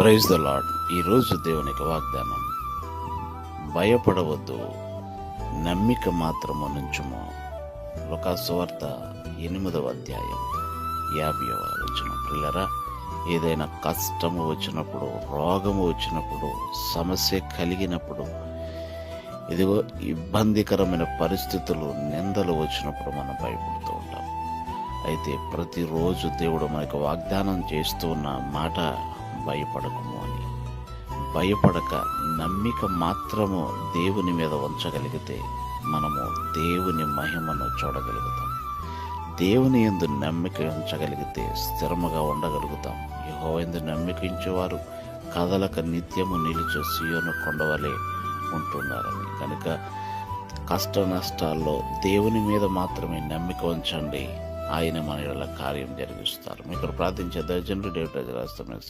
Praise the lord ఈరోజు దేవునికి వాగ్దానం. భయపడవద్దు. నమ్మిక మాత్రము నుంచుము. లోకాసువార్త ఎనిమిదవ అధ్యాయం. యాభైవ వచనం. పిల్లరా ఏదైనా కష్టము వచ్చినప్పుడు రోగము వచ్చినప్పుడు సమస్య కలిగినప్పుడు ఇదిగో ఇబ్బందికరమైన పరిస్థితులు నిందలు వచ్చినప్పుడు మనం భయపడుతూ ఉంటాం. అయితే ప్రతిరోజు దేవుడు మనకు వాగ్దానం చేస్తూ ఉన్న మాట భయపడకము అని. భయపడక నమ్మిక మాత్రము దేవుని మీద ఉంచగలిగితే మనము దేవుని మహిమను చూడగలుగుతాం. దేవుని ఎందు నమ్మిక ఉంచగలిగితే స్థిరముగా ఉండగలుగుతాం. యహో ఎందు నమ్మికించేవారు కదలక నిత్యము నిలిచే సీయోను కొండవలే ఉంటున్నారని. కనుక కష్ట నష్టాల్లో దేవుని మీద మాత్రమే నమ్మిక ఉంచండి. ఆయన మన కార్యం జరిగిస్తారు. మీకు ప్రార్థించే దర్జనుడు డేవిడ్ రాజరాస్తాం